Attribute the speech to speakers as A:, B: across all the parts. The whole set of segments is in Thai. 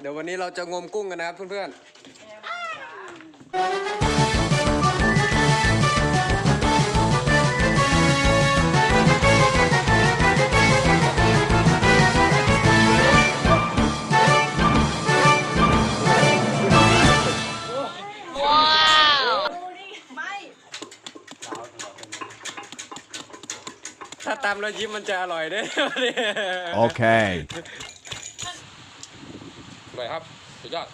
A: เดี๋ยววันนี้เราจะงมกุ้งกันนะครับเพื่อนๆ ถ้าตามแล้วยิ้มมันจะอร่อยเด้
B: Okay.
A: อร่ อยครับสุดยอด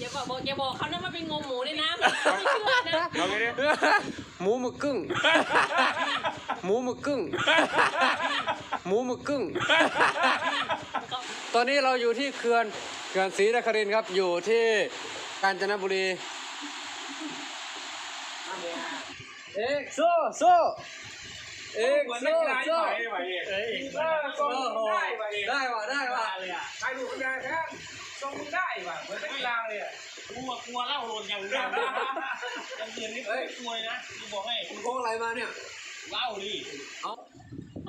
C: อย่าบอกบอกอย่าบอกเขานะมาเป็นงมหมูเลยนะไม่เชื่อนะ
A: เอาไปดิหมูหมึกกึ่ง หมูหมึกกึ่ง หมูหมึกกึ่ง ตอนนี้เราอยู่ที่เขื่อนเขื่อนศรีนครินทร์ครับ อยู่ที่กาญจนบุรี เอกโซ่โซ่เอกโซ่โซ่โอ้โหได้ว่ะได้ว่ะ
D: ใครดูคนยายแท้ ทรงมึงได้ว่ะเหมือนเป็นกีฬาเลยอะ
E: กลัวกลัวเหล่าโดนอย่างเดียวยังเรียนนี่ไม่กลัวเลยนะกูบอกให้
A: คุณโค้งอะไรมาเนี่ย
E: เหล่าดิ
A: เอา
C: ม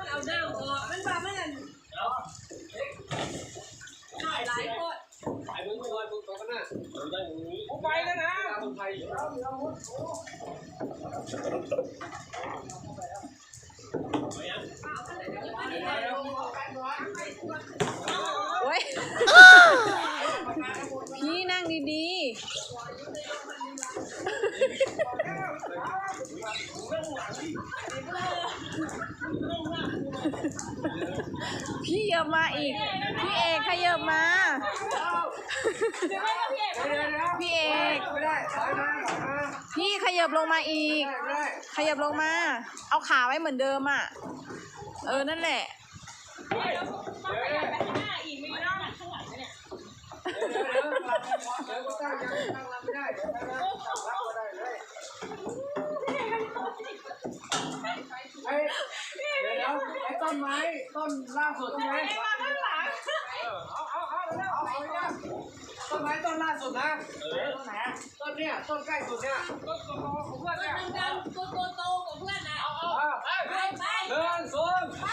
C: ันเอาหน้าออกมันว่ามันนั่นหน่อยหลายคน
A: ไปมึงไปลอยมึงไปข้างหน้า
D: กูไปแล้วนะ
A: คนไทยอยู่
F: โอ้ย พี่นั่งดีๆ พี่เยอะมาอีก พี่เอกขยับมา พี่เอก พี่ขยับลงมาอีก ขยับลงมา เอาขาไว้เหมือนเดิมอะ เออ นั่นแหละ
A: ตั้งยังตั้งรับไม่ได้เดี๋ยวนะตั้งรับก็ได้เลยไอ้เดี๋ยเดี๋ยวไอ้ต้นไม้ต้นล่าสุดต้นไม้
C: ม
A: เอาเอาเอาเอาเอาเอาเนี่ยต้นไม้ต้นล่าสุดนะต้นไหนต้นเนี่ยต้นใกล้สุดเนี่ย
C: ตัวดำๆตัวโตๆของเพื่อนนะเอาเอา
A: อ่า
C: ไปไป
A: เดินสูง
C: ไป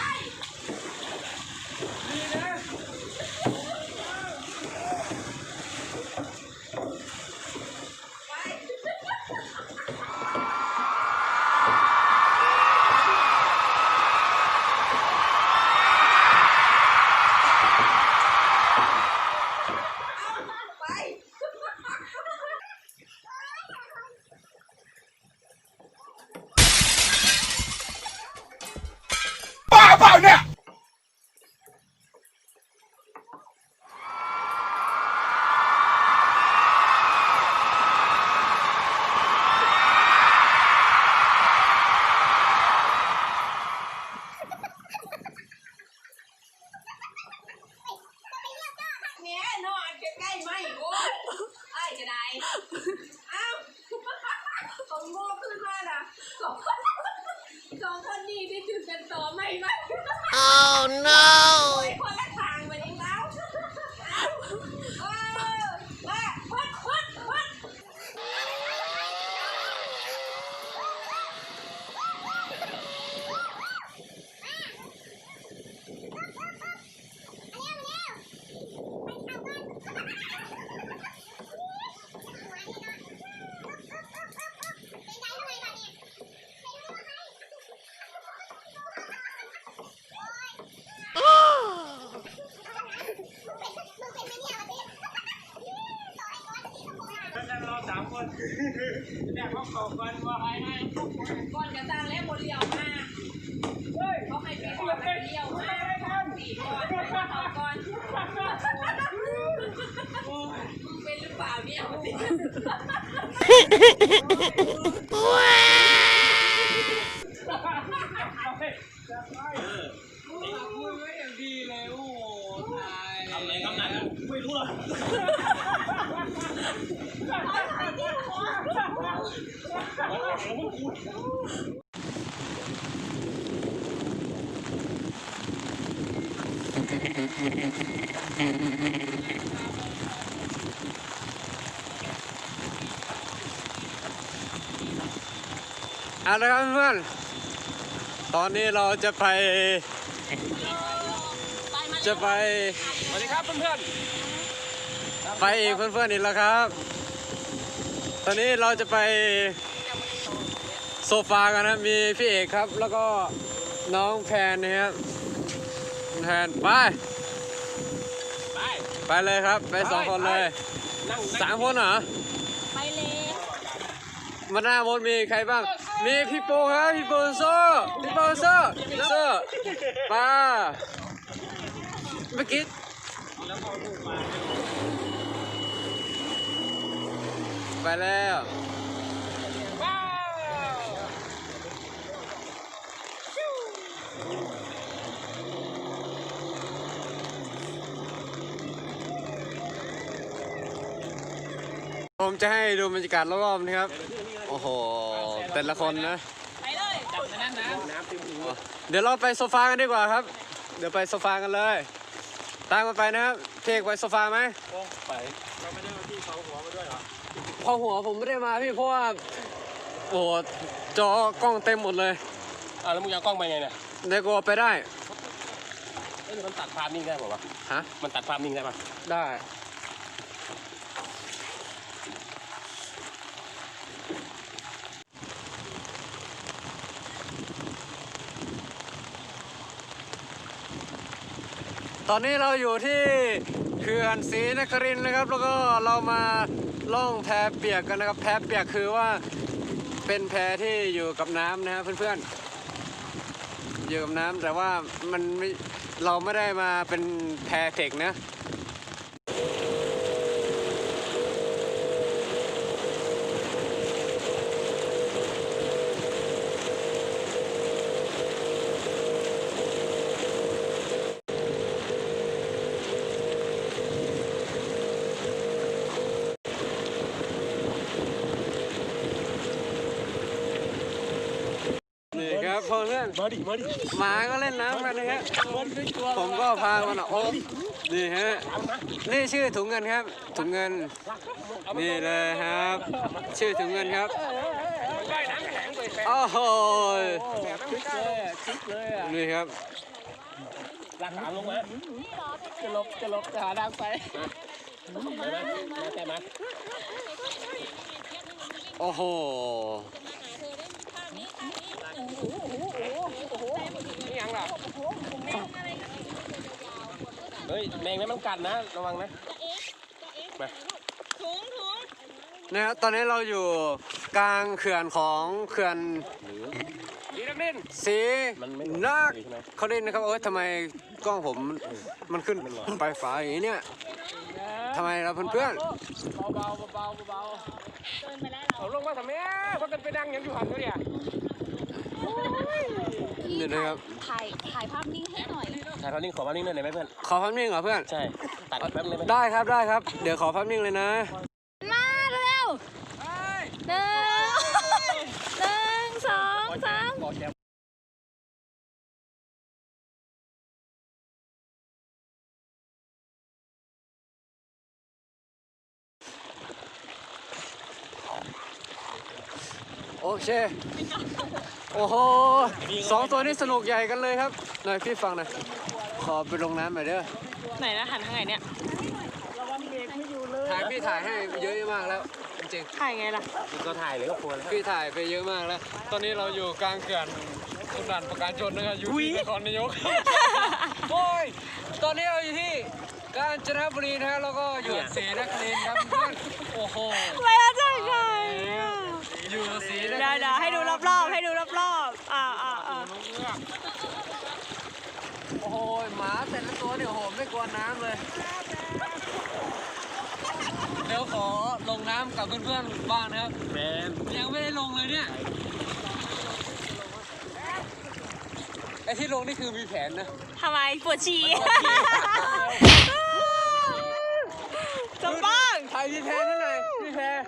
C: แม่
E: เขาขอบกันว่าไอ้ให้
C: ก่อนจะตางแล้วบนเลี้ยวมาเขาให้ไปก่อนไปเลี้ยวมาปีก่อนเอก่อนมึงเป็นหรือเปล่าเนี่ย
A: มือไว้อย่างดีเลยโอ้โหตาย
E: ทำไหนคำนั้นไม่รู้หรอก
A: เอาละครับเพื่อน ตอนนี้เราจะไป จะไป
E: สวัสดีครับเพื่อน
A: ไปอีกเพื่อนๆอีกแล้วครับ ตอนนี้เราจะไปโซฟากันนะมีพี่เอกครับ แล้วก็น้องแพนนะครับแพนไป
E: ๆไป
A: ไปเลยครับ ไปสองคนเลย
E: นั่ง
A: สามคนเหรอ
C: ไปเลย
A: มาหน้ามดมีใครบ้าง มีพี่โปครับพี่โปโซพี่โปโซโซป้าเมื่อกี้ ไปแล้ว
E: ว้าว
A: ผมจะให้ดูบรรยากาศรอบๆนะครับ โอ้โห แต่ละคนนะ
C: ไปเลย
E: จับไปนั่นนะน้ำเต็มหู
A: เดี๋ยวเราไปโซฟากันดีกว่าครับ เดี๋ยวไปโซฟากันเลย ตามกันไปนะครับเพกไปโซฟาไหม
E: ไปเราไม่ได้มาที่เขาหัวมาด้วยเหรอ
A: พอหัวผมไม่ได้มาพี่เพราะว่าโอ้โหจอกล้องเต็มหมดเลย
E: อ่าแล้วมึงยังกล้องไปไงเนี่ย
A: เดี๋ยวกูเอาไปได้
E: เอ้ยมันตัดภาพนิ่งได้ป่าวะ
A: ฮะ
E: มันตัดภาพนิ่งได้ป่ะ
A: ได้ ตอนนี้เราอยู่ที่ เขื่อนศรีนครินนะครับ แล้วก็เรามาล่องแพเปียกกันนะครับ แพเปียกคือว่าเป็นแพที่อยู่กับน้ำนะครับเพื่อนๆอยู่กับน้ำแต่ว่ามันไม่เราไม่ได้มาเป็นแพเทคนะ นี่ครับเพื่อน
E: มาดิมาดิ
A: หมาก็เล่นน้ำกันนะครับผมก็พามันอะโอ้นี่ฮะนี่ชื่อถุงเงินครับ ถุงเงินนี่เลยครับ ชื่อถุงเงินครับ
E: มันได้น้ำแข็งไปแข็ง
A: โอ้โห
E: แบบไม่กล้าเลยคิดเลยอะ
A: นี่ครับ
E: หลักฐานลงมา
D: จะลบจะลบจะหาทางไป
E: ได้ไหมมาใช่ไหม
A: โอ้โห
E: นี่ยัง ล่ะเฮ้ยแมงนั้นมันกัดนะ ระวังนะมา
C: ถุงถุง
A: นะครับตอนนี้เราอยู่กลางเขื่อนของเขื่อน
E: ดีนักเล่น
A: สี
E: มันไม่
A: นัก
E: ใช่ไหม
A: เขาเล่นนะครับเออทำไมกล้องผมมันขึ้นไปฟ้าอย่างนี้เนี่ยทำไมเราเพื่อน
D: เบาเบาเบาเบา
C: เดินไปแล้ว
E: เอาลงมาทำไมเพราะกันไปดังยังอยู่หันเขา เนี่ย
A: ๆนี่นะครับ
C: ถ่ายถ่ายภาพนิ่งให้หน่อย
E: ถ่ายภาพนิ่งขอภาพนิ่งหน่อยได้ไหมเพื่อน
A: ขอภาพนิ่งเหรอเพื่อน
E: ใช่ ตัดแป๊บนึงได้ไหม
A: ได้ครับได้ครับ เดี๋ยวขอภาพนิ่งเลยนะ
C: มาเร็วหนึ่งหนึ่งสองสาม
E: ขอแชร์
A: โอเค โอ้โหสองตัวนี้สนุกใหญ่กันเลยครับหน่อยพี่ฟังหน่อยขอไปลงน้ำหน่อยเด้อ
F: ไหนนะหันทางไหนเนี่ย
A: ถ่ายพี่ถ่ายให้เยอะมากแล้วจริง
F: ถ่ายไงล่ะ
E: ก็ถ่ายเลยก็ควรแล้ว
A: ๆพี่ถ่ายไปเยอะมากแล้ว ตอนนี้เราอยู่กลางเขื่อนสุนดันประการชนนะครับอยู่ที่นครนายกโอ้ยตอนนี้เราอยู่ที่กาญจนบุรีนะครับแล้วก็อยู่ศรีนครินทร์ครับเพื่อนโอ้โห
F: ไม่เอาจากไหน อะ
A: อยู่ศรีนครินทร์
F: ได้ได้ให้ดูรอบๆให้ดูรอบๆอ่าอ่าอ่า
A: โอ้โหหมาแต่ละตัวเนี่ยโอ้โหไม่กลัวน้ำเลยเดี๋ยวขอลงน้ำกับเพื่อนๆบ้างนะครับ
E: แมน
A: ยังไม่ได้ลงเลยเนี่ยไอ้ที่ลงนี่คือมีแผนนะ
F: ทำไมปวดฉี่จะบ้าง
A: ถ่ายมีแผนนั่นหน่อยมี แผน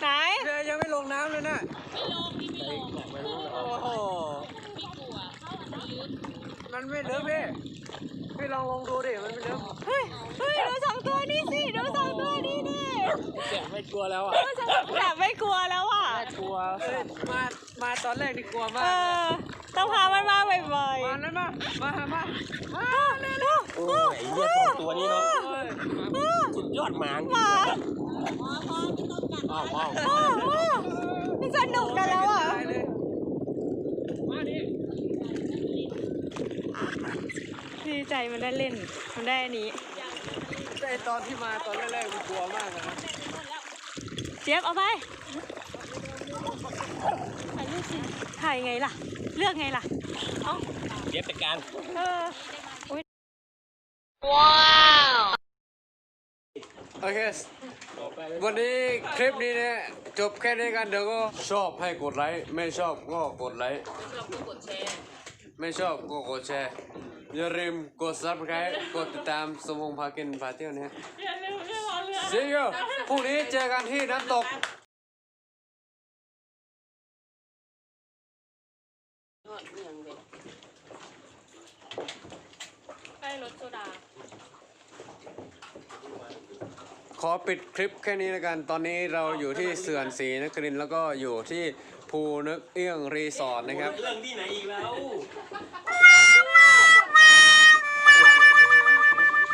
F: ไหน
A: แผนยังไม่ลงน้ำเลยนะ
C: ไม่ลงนี่ไม่ลง
A: โอ้โห
C: พี่กลัวเข้าอันนี้ลึก
A: มันไม่ลึกพี่พี่ลองลงดูดิ มันไม่ลึก
F: เฮ้ย เฮ้ยดูสองตัวนี้สิดูสองตัวนี้ดิ
D: แกะไม่กลัวแล้วอะ
F: ดูสองแบบไม่กลัวแล้วอะ
D: กลัว
A: เอ้ยมา มาตอนแรกนี่กลัวมา
F: เอก
A: เลย
F: อต้องพามันมาบ่อย
A: มาเลยมา มามา
F: ๆเร็ว
E: โอ้ยไอ้เหี้ยสองตัวนี้เนาะสุดยอดหมา
F: มา
E: อ้าวอ้าว
F: อ้าวอ้าวนี่สนุกกันแล้วอะดีใจมันได้เล่น มันได้อันนี้
A: แต่ตอนที่มาตอนแรกๆกูกลัวมากเลยนะ
F: เจี๊ยบเอาไป ถ่ายรูปสิ ถ่ายไงล่ะ เลือกไงล่ะ เอ้า
E: เจี๊ยบเป็นการ
F: เออ
A: โอเค วันนี้คลิปนี้เนี่ยจบแค่นี้กันเดี๋ยวก็ชอบให้กดไลค์ไม่ชอบก็กดไลค์ไม่ชอบก็กดแชร์อย่าลืมกด subscribe กดติดตามสมงพากินพาเที่ยวนะฮะ See you พรุ่งนี้เจอกันที่น้ำตก
F: ใกล้รถโซดา
A: ขอ ปิดคลิปแค่นี้แล้วกัน ตอนนี้เราอยู่ที่เสื่อนศรีนครินทร์แล้วก็อยู่ที่ภูนึกเอื้องรีสอร์ทนะครับ
E: เรื่องที่ไหนอีกแล้ว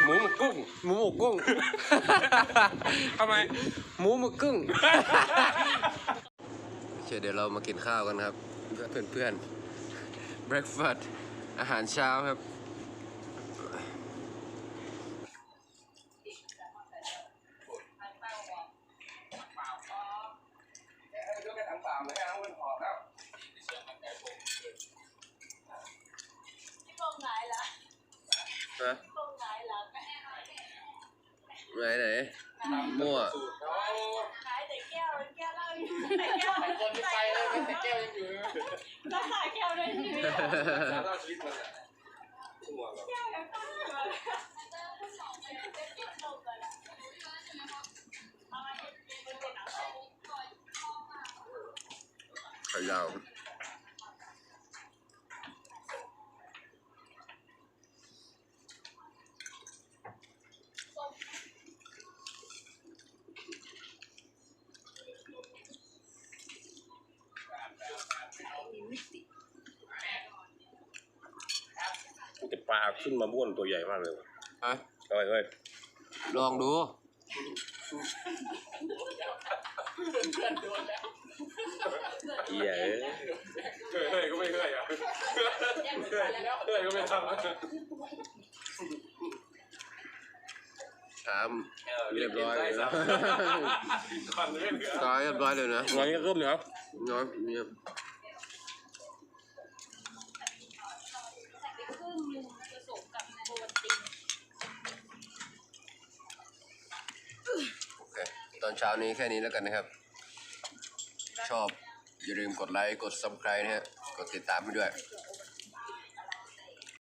E: หมูหมกกุ้ง
A: หมูหมกกุ้ง
E: ทำไม
A: หมูหมึกกุ้ง โอเคเดี๋ยวเรามากินข้าวกันครับ เพื่อนเพื่อนๆ breakfast อาหารเช้าครับ ฮะไหนไหนมั่ว
D: คนที่ไปแล้วแต่แก้วยังอยู่
F: แล้วขายแก้วด้วยทีวี
D: เล่าชีวิตมันอะ
A: ไข่ดาว
E: ลาขึ้นมาบ้วนตัวใหญ่มากเลย
A: อะ
E: เฮ้ยเฮ้ย
A: ลองดู
E: เหี้ยเอ้ย
D: เฮ้ยเฮ้ยก็ไม่เฮ้ยอะเฮ้ยเฮ้ยก็ไม่ทำอะ
A: ถามเรียบร้อยเลยนะ
D: ก่อนเรื่องเหลือ
A: ตายเรียบร้อยเลยนะ
E: งอนนี้ก็เริ่มเหรอ
A: น้อยเงียบโอเค ตอนเช้านี้แค่นี้แล้วกันนะครับ ชอบอย่าลืมกดไลค์ กด subscribe นะฮะ กดติดตามไปด้วย